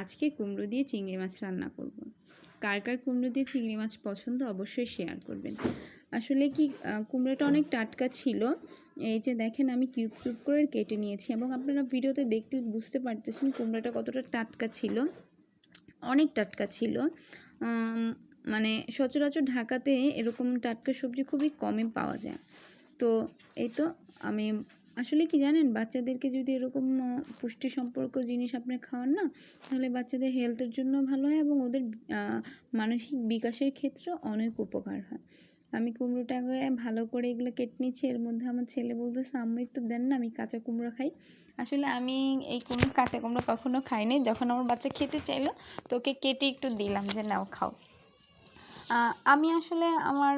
আজকে কুমড়ো দিয়ে চিংড়ি মাছ রান্না করব। কার কার কুমড়ো দিয়ে চিংড়ি মাছ পছন্দ অবশ্যই শেয়ার করবেন। আসলে কি কুমড়োটা অনেক টাটকা ছিল, এই যে দেখেন আমি কিউব কিউব করে কেটে নিয়েছি এবং আপনারা ভিডিওতে দেখতে বুঝতে পারতেছেন কুমড়োটা কতটা টাটকা ছিল, অনেক টাটকা ছিল। মানে সচরাচর ঢাকাতে এরকম টাটকা সবজি খুবই কমই পাওয়া যায়। তো এই তো আমি আসলে কি জানেন? বাচ্চাদেরকে যদি এরকম পুষ্টি সম্পর্ক জিনিস আপনি খাওয়ান না, তাহলে বাচ্চাদের হেলথের জন্য ভালো হয় এবং ওদের মানসিক বিকাশের ক্ষেত্রে অনেক উপকার হয়। আমি কুমড়োটাকে ভালো করে এগুলো কেটে নিচ্ছি, এর মধ্যে আমার ছেলে বলতেছে, আম্মু একটু দেন না, আমি কাঁচা কুমড়ো খাই। আসলে আমি এই কুমড়ো কাঁচা কুমড়ো কখনো খাইনি। যখন আমার বাচ্চা খেতে চাইলো তো ওকে কেটে একটু দিলাম যে, নাও, খাও। আমি আসলে আমার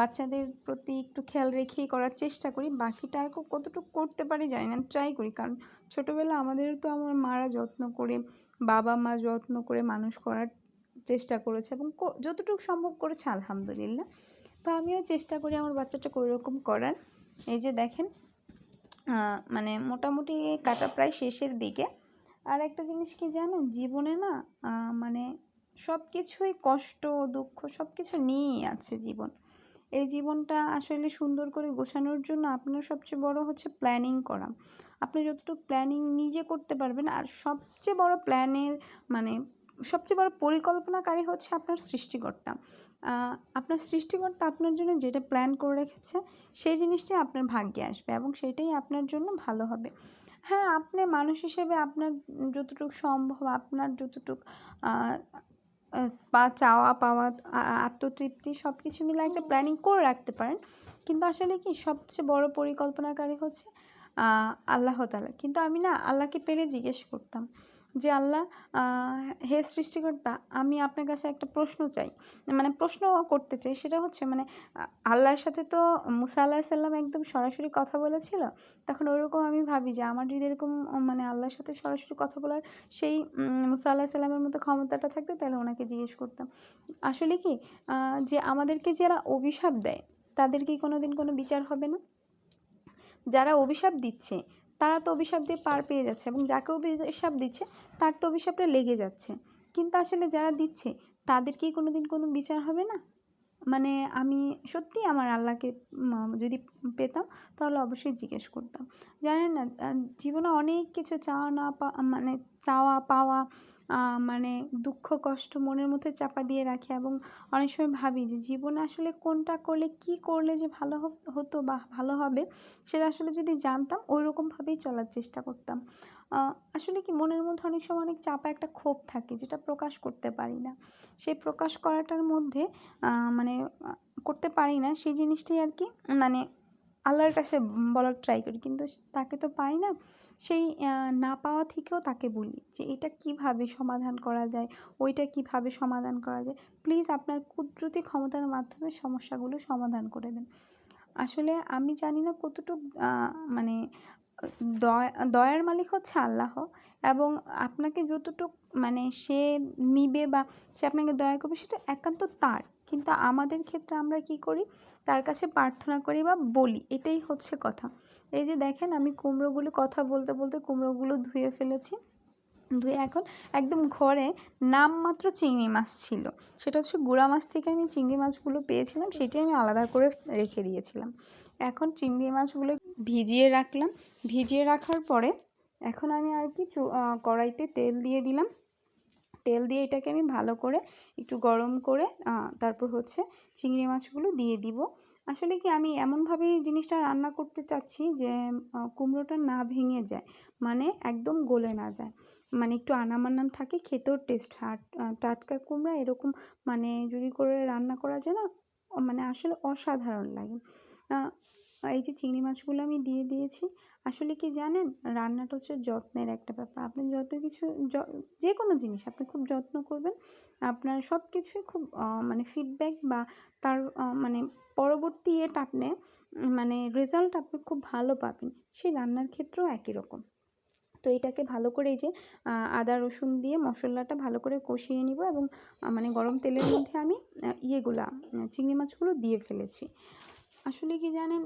বাচ্চাদের প্রতি একটু খেয়াল রেখেই করার চেষ্টা করি। বাকিটা আর কতটুকু করতে পারি জানি না ট্রাই করি। কারণ ছোটোবেলা আমাদের তো আমার মারা যত্ন করে, বাবা মা যত্ন করে মানুষ করার চেষ্টা করেছে এবং যতটুকু সম্ভব করেছে আলহামদুলিল্লাহ। তো আমিও চেষ্টা করি আমার বাচ্চাটাকে ওইরকম করার। এই যে দেখেন মানে মোটামুটি কাটা প্রায় শেষের দিকে। আর একটা জিনিস কি জানেন, জীবনে না মানে সব কিছুই কষ্ট, দুঃখ সব কিছু নিয়েই আছে জীবন। এই জীবনটা আসলে সুন্দর করে গোছানোর জন্য আপনার সবচেয়ে বড় হচ্ছে প্ল্যানিং করা। আপনি যতটুকু প্ল্যানিং নিজে করতে পারবেন, আর সবচেয়ে বড় প্ল্যানের মানে সবচেয়ে বড় পরিকল্পনাকারী হচ্ছে আপনার সৃষ্টিকর্তা। আপনার সৃষ্টিকর্তা আপনার জন্য যেটা প্ল্যান করে রেখেছে, সেই জিনিসটাই আপনার ভাগ্যে আসবে এবং সেটাই আপনার জন্য ভালো হবে। হ্যাঁ আপনি মানুষ হিসেবে আপনার যতটুকু সম্ভব, আপনার যতটুকু বা চাওয়া পাওয়া আত্মতৃপ্তি সব কিছু মিলে একটা প্ল্যানিং করে রাখতে পারেন। কিন্তু আসলে কি সবচেয়ে বড় পরিকল্পনাকারী হচ্ছে আল্লাহ তালা কিন্তু আমি না আল্লাহকে পেরে জিজ্ঞেস করতাম যে, আল্লাহ হে সৃষ্টিকর্তা, আমি আপনার কাছে একটা প্রশ্ন চাই। মানে প্রশ্ন করতে চাই, সেটা হচ্ছে মানে আল্লাহর সাথে তো মুসা আল্লাহ সাল্লাম একদম সরাসরি কথা বলেছিল, তখন ওরকম আমি ভাবি যে, আমার যদি এরকম মানে আল্লাহর সাথে সরাসরি কথা বলার সেই মুসা আল্লাহ সাল্লামের মতো ক্ষমতাটা থাকতো, তাহলে ওনাকে জিজ্ঞেস করতাম। আসলে কি যে আমাদেরকে যারা অভিশাপ দেয়, তাদের কি কোনো দিন কোনো বিচার হবে না? যারা অভিশাপ দিচ্ছে, তারা তো অভিশাপ দিয়ে পার পেয়ে যাচ্ছে এবং যাকে অভিশাপ দিচ্ছে, তার তো অভিশাপটা লেগে যাচ্ছে। কিন্তু আসলে যারা দিচ্ছে, তাদের কি কোনো দিন কোনো বিচার হবে না? মানে আমি সত্যি আমার আল্লাহকে যদি পেতাম, তাহলে অবশ্যই জিজ্ঞেস করতাম। জানেন না জীবনে অনেক কিছু চাওয়া না পা- মানে চাওয়া পাওয়া মানে দুঃখ, কষ্ট মনের মধ্যে চাপা দিয়ে রাখি এবং অনেক সময় ভাবি যে জীবনে আসলে কোনটা করলে কি করলে যে ভালো হতো বা ভালো হবে সেটা আসলে যদি জানতাম ওই রকমভাবেই চলার চেষ্টা করতাম। আসলে কি মনের মধ্যে অনেক সময় অনেক চাপা একটা ক্ষোভ থাকে যেটা প্রকাশ করতে পারি না। সেই প্রকাশ করাটার মধ্যে মানে করতে পারি না সেই জিনিসটাই আর কি মানে আল্লাহর কাছে বলার ট্রাই করি। কিন্তু তাকে তো পাই না। সেই না পাওয়া থেকেও তাকে বলি যে, এটা কীভাবে সমাধান করা যায়? ওইটা কীভাবে সমাধান করা যায়? প্লিজ আপনার কুদরতি ক্ষমতার মাধ্যমে সমস্যাগুলো সমাধান করে দেন। আসলে আমি জানি না কতটুকু মানে দয়া, দয়ার মালিক হচ্ছে আল্লাহ এবং আপনাকে যতটুক মানে সে নিবে বা সে আপনাকে দয়া করবে, সেটা একান্ত তার। কিন্তু আমাদের ক্ষেত্রে আমরা কি করি? তার কাছে প্রার্থনা করি বা বলি, এটাই হচ্ছে কথা। এই যে দেখেন, আমি কুমড়োগুলো কথা বলতে বলতে কুমড়োগুলো ধুয়ে ফেলেছি। ধুয়ে এখন একদম ঘরে নামমাত্র চিংড়ি মাছ ছিল। সেটা হচ্ছে গুঁড়া মাছ থেকে আমি চিংড়ি মাছগুলো পেয়েছিলাম সেটি আমি আলাদা করে রেখে দিয়েছিলাম। এখন চিংড়ি মাছগুলো ভিজিয়ে রাখলাম। ভিজিয়ে রাখার পরে এখন আমি আর কি কড়াইতে তেল দিয়ে দিলাম। তেল দিয়ে এটাকে আমি ভালো করে একটু গরম করে তারপর হচ্ছে চিংড়ি মাছগুলো দিয়ে দিব। আসলে কি আমি এমনভাবে জিনিসটা রান্না করতে চাচ্ছি যে কুমড়োটা না ভেঙে যায় মানে একদম গলে না যায়। মানে একটু আনামান্নাম থাকে, খেতেও টেস্ট টাটকা কুমড়া এরকম মানে যদি করে রান্না করা যায় না মানে আসলে অসাধারণ লাগে। এই যে চিংড়ি মাছগুলো আমি দিয়ে দিয়েছি, আসলে কি জানেন? রান্নাটা হচ্ছে যত্নের একটা ব্যাপার। আপনি যত কিছু যে কোনো জিনিস আপনি খুব যত্ন করবেন, আপনার সব কিছুই খুব মানে ফিডব্যাক বা তার মানে পরবর্তী এটা আপনি মানে রেজাল্ট আপনি খুব ভালো পাবেন। সেই রান্নার ক্ষেত্রেও একই রকম। তো এটাকে ভালো করে এই যে আদা, রসুন দিয়ে মশলাটা ভালো করে কষিয়ে নিব এবং মানে গরম তেলের মধ্যে আমি ইয়েগুলা, চিংড়ি মাছগুলো দিয়ে ফেলেছি। আসলে কি জানেন?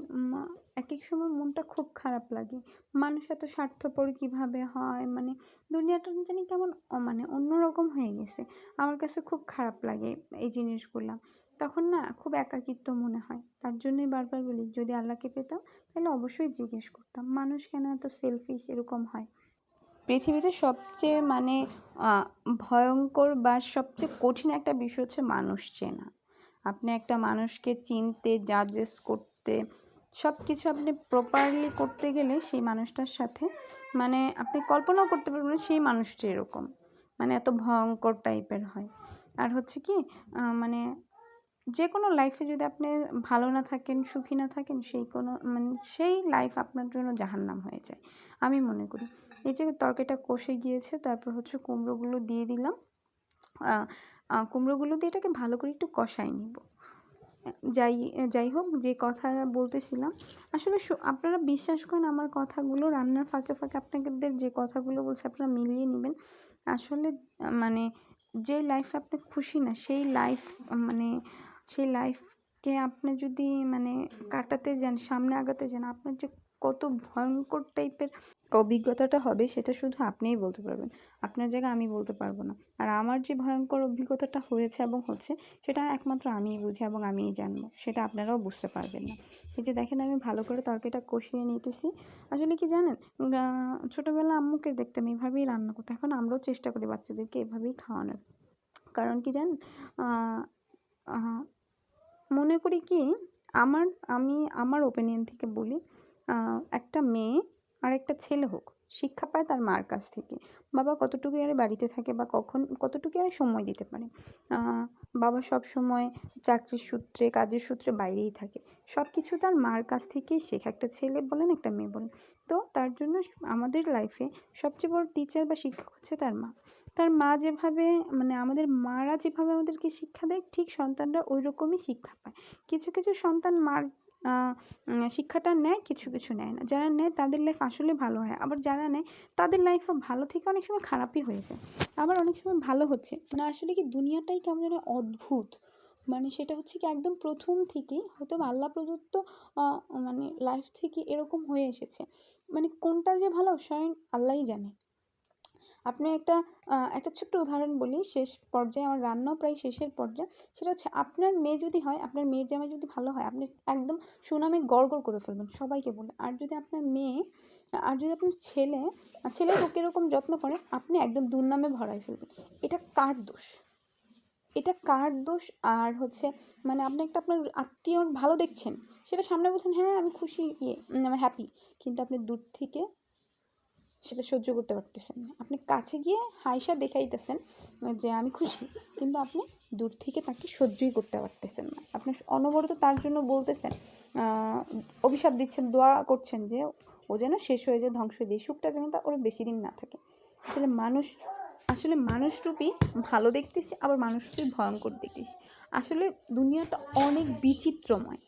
এক এক সময় মনটা খুব খারাপ লাগে। মানুষ এত স্বার্থপর কীভাবে হয়? মানে দুনিয়াটা জানি কেমন মানে অন্যরকম হয়ে গেছে। আমার কাছে খুব খারাপ লাগে এই জিনিসগুলা। তখন না খুব একাকিত্ব মনে হয়। তার জন্যই বারবার বলি, যদি আল্লাহকে পেতাম তাহলে অবশ্যই জিজ্ঞেস করতাম, মানুষ কেন এত সেলফিশ এরকম হয়। পৃথিবীতে সবচেয়ে মানে ভয়ঙ্কর বা সবচেয়ে কঠিন একটা বিষয় হচ্ছে মানুষ চেনা। আপনি একটা মানুষকে চিনতে জাজেস করতে সব কিছু আপনি প্রপারলি করতে গেলে সেই মানুষটার সাথে মানে আপনি কল্পনাও করতে পারবেন সেই মানুষটা এরকম। মানে এত ভয়ঙ্কর টাইপের হয়। আর হচ্ছে কি মানে যে কোনো লাইফে যদি আপনি ভালো না থাকেন, সুখী না থাকেন, সেই কোনো মানে সেই লাইফ আপনার জন্য জাহান্নাম হয়ে যায়, আমি মনে করি। এই যে তরকারিটা কষে গিয়েছে, তারপর হচ্ছে কুমড়োগুলো দিয়ে দিলাম। কুমড়োগুলো দিয়ে এটাকে ভালো করে একটু কষাই নিব। যাই যাই হোক, যে কথা বলতেছিলাম, আসলে আপনারা বিশ্বাস করেন আমার কথাগুলো রান্নার ফাঁকে ফাঁকে আপনাদের যে কথাগুলো বলছে আপনারা মিলিয়ে নেবেন। আসলে মানে যে লাইফে আপনি খুশি না, সেই লাইফ মানে সেই লাইফকে আপনি যদি মানে কাটাতে যান, সামনে আগাতে যান, আপনার যে কত ভয়ঙ্কর টাইপের অভিজ্ঞতাটা হবে সেটা শুধু আপনিই বলতে পারবেন। আপনার জায়গায় আমি বলতে পারব না। আর আমার যে ভয়ঙ্কর অভিজ্ঞতাটা হয়েছে এবং হচ্ছে, সেটা একমাত্র আমিই বুঝি এবং আমিই জানব। সেটা আপনারাও বুঝতে পারবেন না। এই যে দেখেন, আমি ভালো করে তরকারিটা কষিয়ে নিতেছি। আসলে কি জানেন ছোটোবেলা আম্মুকে দেখতাম এইভাবেই রান্না করতো। এখন আমরাও চেষ্টা করি বাচ্চাদেরকে এভাবেই খাওয়ানোর। কারণ কি জানেন মনে করি কি, আমার, আমি, আমার ওপিনিয়ন থেকে বলি একটা মেয়ে আর একটা ছেলে হোক, শিক্ষা পায় তার মার কাছ থেকে। বাবা কতটুকু আর বাড়িতে থাকে বা কখন কতটুকু আর সময় দিতে পারে? বাবা সব সময় চাকরির সূত্রে, কাজের সূত্রে বাইরেই থাকে। সব কিছু তার মার কাছ থেকেই শেখে। একটা ছেলে বলেন, একটা মেয়ে বলেন। তো তার জন্য আমাদের লাইফে সবচেয়ে বড় টিচার বা শিক্ষক হচ্ছে তার মা। তার মা যেভাবে মানে আমাদের মারা যেভাবে আমাদেরকে শিক্ষা দেয়, ঠিক সন্তানরা ওই রকমই শিক্ষা পায়। কিছু কিছু সন্তান মার শিক্ষাটা নেয়, কিছু কিছু নেয় না। যারা নেয় তাদের লাইফ আসলে ভালো হয়। আবার যারা নেয় তাদের লাইফও ভালো থেকে অনেক সময় খারাপই হয়ে যায়। আবার অনেক সময় ভালো হচ্ছে মানে আসলে কি দুনিয়াটাই কেমন যেন অদ্ভুত। মানে সেটা হচ্ছে কি একদম প্রথম থেকেই হয়তো আল্লাহ প্রদত্ত মানে লাইফ থেকে এরকম হয়ে এসেছে। মানে কোনটা যে ভালো, স্বয়ং আল্লাহই জানে। আপনি একটা একটা ছোট্ট উদাহরণ বলি শেষ পর্যায়ে আমার রান্নাও প্রায় শেষের পর্যায়ে। সেটা হচ্ছে আপনার মেয়ে যদি হয় আপনার মেয়ের জামাই যদি ভালো হয় আপনি একদম সুনামে গড় গড় করে ফেলবেন সবাইকে বলে আর যদি আপনার মেয়ে আর যদি আপনার ছেলে ছেলে হোক এরকম যত্ন করে আপনি একদম দুর্নামে ভরাই ফেলবেন। এটা কার দোষ? এটা কার দোষ? আর হচ্ছে মানে আপনি একটা আপনার আত্মীয় ভালো দেখছেন সেটা সামনে বলছেন হ্যাঁ আমি খুশি ইয়ে উম, আমি হ্যাপি কিন্তু আপনি দূর থেকে সেটা সহ্য করতে পারতেছেন আপনি কাছে গিয়ে হাইসা দেখাইতেছেন যে আমি খুশি, কিন্তু আপনি দূর থেকে তাকে সহ্যই করতে পারতেছেন না। আপনি অনবরত তার জন্য বলতেছেন অভিশাপ দিচ্ছেন, দোয়া করছেন যে ও যেন শেষ হয়ে যায়, ধ্বংস হয়ে যায় সুখটা যেন তা ওর বেশি দিন না থাকে। আসলে মানুষ, আসলে মানুষরূপী ভালো দেখতেছি, আবার মানুষরূপী ভয়ঙ্কর দেখতেছি। আসলে দুনিয়াটা অনেক বিচিত্রময়।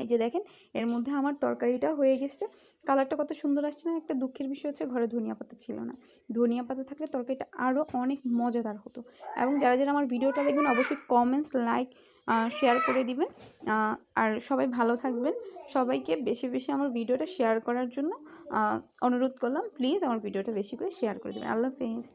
এই যে দেখেন, এর মধ্যে আমার তরকারিটা হয়ে গেছে। কালারটা কত সুন্দর আসছে না, একটা দুঃখের বিষয় হচ্ছে ঘরে ধনিয়া পাতা ছিল না। ধনিয়া পাতা থাকলে তরকারিটা আরও অনেক মজাদার হতো। এবং যারা যারা আমার ভিডিওটা দেখবেন, অবশ্যই কমেন্টস লাইক শেয়ার করে দিবেন। আর সবাই ভালো থাকবেন। সবাইকে বেশি বেশি আমার ভিডিওটা শেয়ার করার জন্য অনুরোধ করলাম প্লিজ আমার ভিডিওটা বেশি করে শেয়ার করে দেবেন। আল্লাহ হাফেজ।